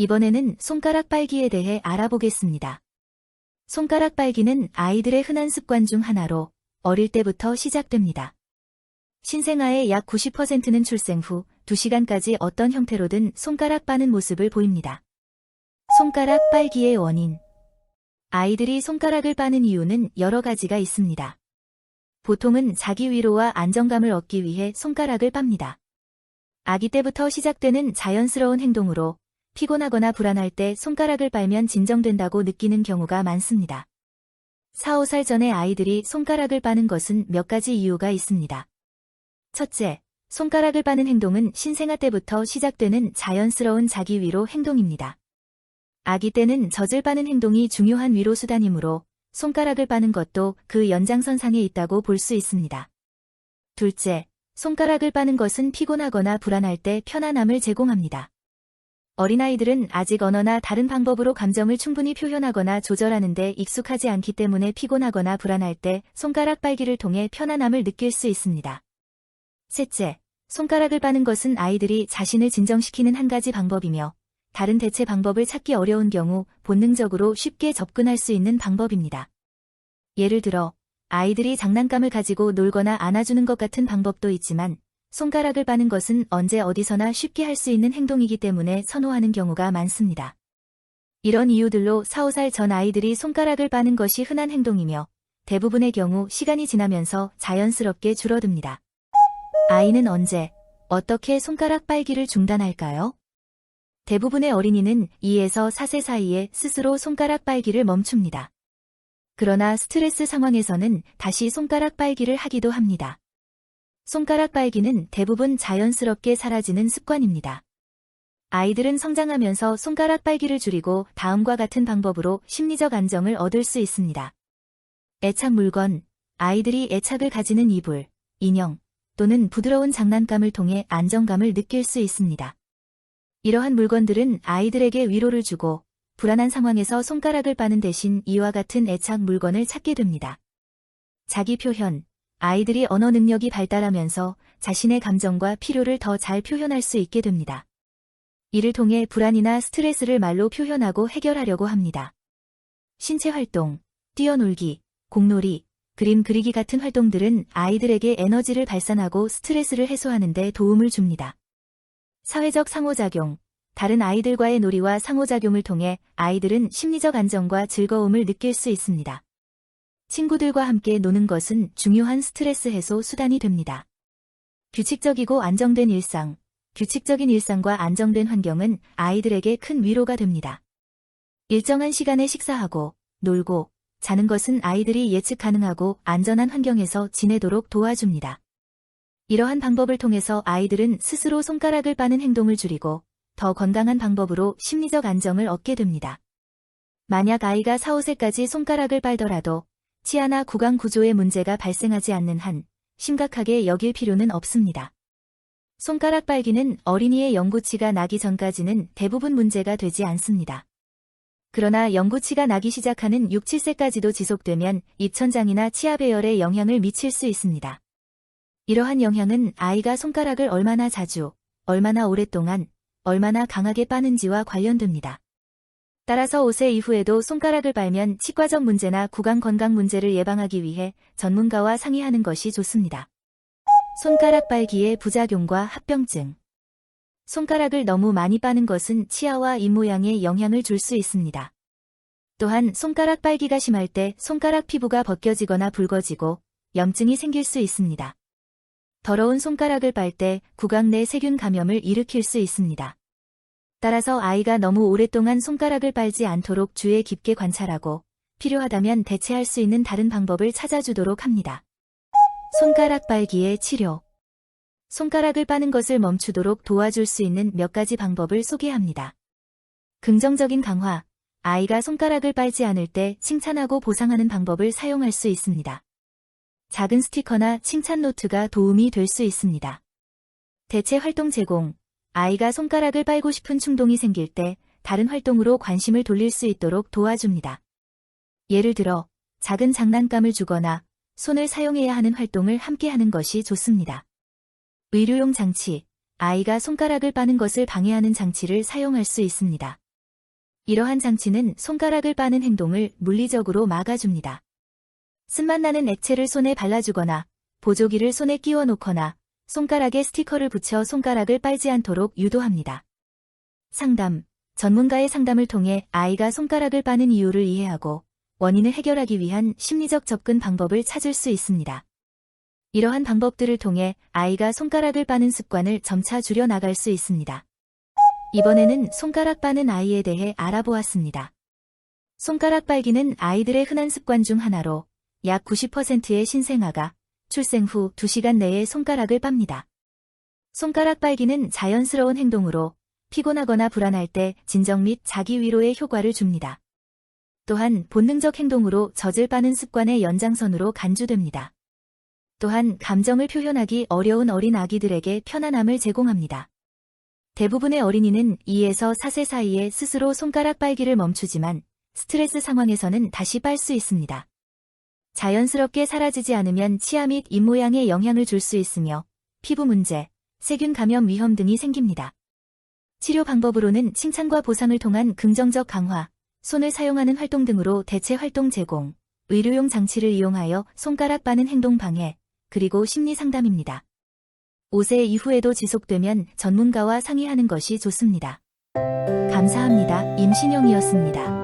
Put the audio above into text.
이번에는 손가락 빨기에 대해 알아보겠습니다. 손가락 빨기는 아이들의 흔한 습관 중 하나로 어릴 때부터 시작됩니다. 신생아의 약 90%는 출생 후 2시간까지 어떤 형태로든 손가락 빠는 모습을 보입니다. 손가락 빨기의 원인 아이들이 손가락을 빠는 이유는 여러 가지가 있습니다. 보통은 자기 위로와 안정감을 얻기 위해 손가락을 빱니다. 아기 때부터 시작되는 자연스러운 행동으로 피곤하거나 불안할 때 손가락을 빨면 진정된다고 느끼는 경우가 많습니다. 4, 5살 전에 아이들이 손가락을 빠는 것은 몇 가지 이유가 있습니다. 첫째, 손가락을 빠는 행동은 신생아 때부터 시작되는 자연스러운 자기 위로 행동입니다. 아기 때는 젖을 빠는 행동이 중요한 위로 수단이므로 손가락을 빠는 것도 그 연장선상에 있다고 볼 수 있습니다. 둘째, 손가락을 빠는 것은 피곤하거나 불안할 때 편안함을 제공합니다. 어린아이들은 아직 언어나 다른 방법으로 감정을 충분히 표현하거나 조절하는 데 익숙하지 않기 때문에 피곤하거나 불안할 때 손가락 빨기를 통해 편안함을 느낄 수 있습니다. 셋째, 손가락을 빠는 것은 아이들이 자신을 진정시키는 한 가지 방법이며 다른 대체 방법을 찾기 어려운 경우 본능적으로 쉽게 접근할 수 있는 방법입니다. 예를 들어 아이들이 장난감을 가지고 놀거나 안아주는 것 같은 방법도 있지만 손가락을 빠는 것은 언제 어디서나 쉽게 할 수 있는 행동이기 때문에 선호하는 경우가 많습니다. 이런 이유들로 4, 5살 전 아이들이 손가락을 빠는 것이 흔한 행동이며 대부분의 경우 시간이 지나면서 자연스럽게 줄어듭니다. 아이는 언제, 어떻게 손가락 빨기를 중단할까요? 대부분의 어린이는 2에서 4세 사이에 스스로 손가락 빨기를 멈춥니다. 그러나 스트레스 상황에서는 다시 손가락 빨기를 하기도 합니다. 손가락 빨기는 대부분 자연스럽게 사라지는 습관입니다. 아이들은 성장하면서 손가락 빨기를 줄이고 다음과 같은 방법으로 심리적 안정을 얻을 수 있습니다. 애착 물건, 아이들이 애착을 가지는 이불, 인형, 또는 부드러운 장난감을 통해 안정감을 느낄 수 있습니다. 이러한 물건들은 아이들에게 위로를 주고 불안한 상황에서 손가락을 빠는 대신 이와 같은 애착 물건을 찾게 됩니다. 자기 표현, 아이들이 언어 능력이 발달하면서 자신의 감정과 필요를 더 잘 표현할 수 있게 됩니다. 이를 통해 불안이나 스트레스를 말로 표현하고 해결하려고 합니다. 신체 활동, 뛰어놀기, 공놀이, 그림 그리기 같은 활동들은 아이들에게 에너지를 발산하고 스트레스를 해소하는 데 도움을 줍니다. 사회적 상호작용, 다른 아이들과의 놀이와 상호작용을 통해 아이들은 심리적 안정과 즐거움을 느낄 수 있습니다. 친구들과 함께 노는 것은 중요한 스트레스 해소 수단이 됩니다. 규칙적이고 안정된 일상, 규칙적인 일상과 안정된 환경은 아이들에게 큰 위로가 됩니다. 일정한 시간에 식사하고, 놀고, 자는 것은 아이들이 예측 가능하고 안전한 환경에서 지내도록 도와줍니다. 이러한 방법을 통해서 아이들은 스스로 손가락을 빠는 행동을 줄이고 더 건강한 방법으로 심리적 안정을 얻게 됩니다. 만약 아이가 4, 5세까지 손가락을 빨더라도 치아나 구강 구조에 문제가 발생하지 않는 한 심각하게 여길 필요는 없습니다. 손가락 빨기는 어린이의 영구치가 나기 전까지는 대부분 문제가 되지 않습니다. 그러나 영구치가 나기 시작하는 6, 7세까지도 지속되면 입천장이나 치아 배열에 영향을 미칠 수 있습니다. 이러한 영향은 아이가 손가락을 얼마나 자주, 얼마나 오랫동안, 얼마나 강하게 빠는지와 관련됩니다. 따라서 5세 이후에도 손가락을 빨면 치과적 문제나 구강 건강 문제를 예방하기 위해 전문가와 상의하는 것이 좋습니다. 손가락 빨기의 부작용과 합병증 손가락을 너무 많이 빠는 것은 치아와 입모양에 영향을 줄 수 있습니다. 또한 손가락 빨기가 심할 때 손가락 피부가 벗겨지거나 붉어지고 염증이 생길 수 있습니다. 더러운 손가락을 빨 때 구강 내 세균 감염을 일으킬 수 있습니다. 따라서 아이가 너무 오랫동안 손가락을 빨지 않도록 주의 깊게 관찰하고 필요하다면 대체할 수 있는 다른 방법을 찾아주도록 합니다. 손가락 빨기의 치료 손가락을 빠는 것을 멈추도록 도와줄 수 있는 몇 가지 방법을 소개합니다. 긍정적인 강화, 아이가 손가락을 빨지 않을 때 칭찬하고 보상하는 방법을 사용할 수 있습니다. 작은 스티커나 칭찬 노트가 도움이 될 수 있습니다. 대체 활동 제공, 아이가 손가락을 빨고 싶은 충동이 생길 때 다른 활동으로 관심을 돌릴 수 있도록 도와줍니다. 예를 들어 작은 장난감을 주거나 손을 사용해야 하는 활동을 함께 하는 것이 좋습니다. 의료용 장치, 아이가 손가락을 빠는 것을 방해하는 장치를 사용할 수 있습니다. 이러한 장치는 손가락을 빠는 행동을 물리적으로 막아줍니다. 쓴맛 나는 액체를 손에 발라주거나 보조기를 손에 끼워 놓거나 손가락에 스티커를 붙여 손가락을 빨지 않도록 유도합니다. 상담. 전문가의 상담을 통해 아이가 손가락을 빠는 이유를 이해하고 원인을 해결하기 위한 심리적 접근 방법을 찾을 수 있습니다. 이러한 방법들을 통해 아이가 손가락을 빠는 습관을 점차 줄여 나갈 수 있습니다. 이번에는 손가락 빠는 아이에 대해 알아보았습니다. 손가락 빨기는 아이들의 흔한 습관 중 하나로 약 90%의 신생아가 출생 후 2시간 내에 손가락을 빱니다. 손가락 빨기는 자연스러운 행동으로 피곤하거나 불안할 때 진정 및 자기 위로에 효과를 줍니다. 또한 본능적 행동으로 젖을 빠는 습관의 연장선으로 간주됩니다. 또한 감정을 표현하기 어려운 어린 아기들에게 편안함을 제공합니다. 대부분의 어린이는 2에서 4세 사이에 스스로 손가락 빨기를 멈추지만 스트레스 상황에서는 다시 빨 수 있습니다. 자연스럽게 사라지지 않으면 치아 및 입모양에 영향을 줄 수 있으며 피부 문제, 세균 감염 위험 등이 생깁니다. 치료 방법으로는 칭찬과 보상을 통한 긍정적 강화, 손을 사용하는 활동 등으로 대체 활동 제공, 의료용 장치를 이용하여 손가락 빠는 행동 방해, 그리고 심리 상담입니다. 5세 이후에도 지속되면 전문가와 상의하는 것이 좋습니다. 감사합니다. 임신영이었습니다.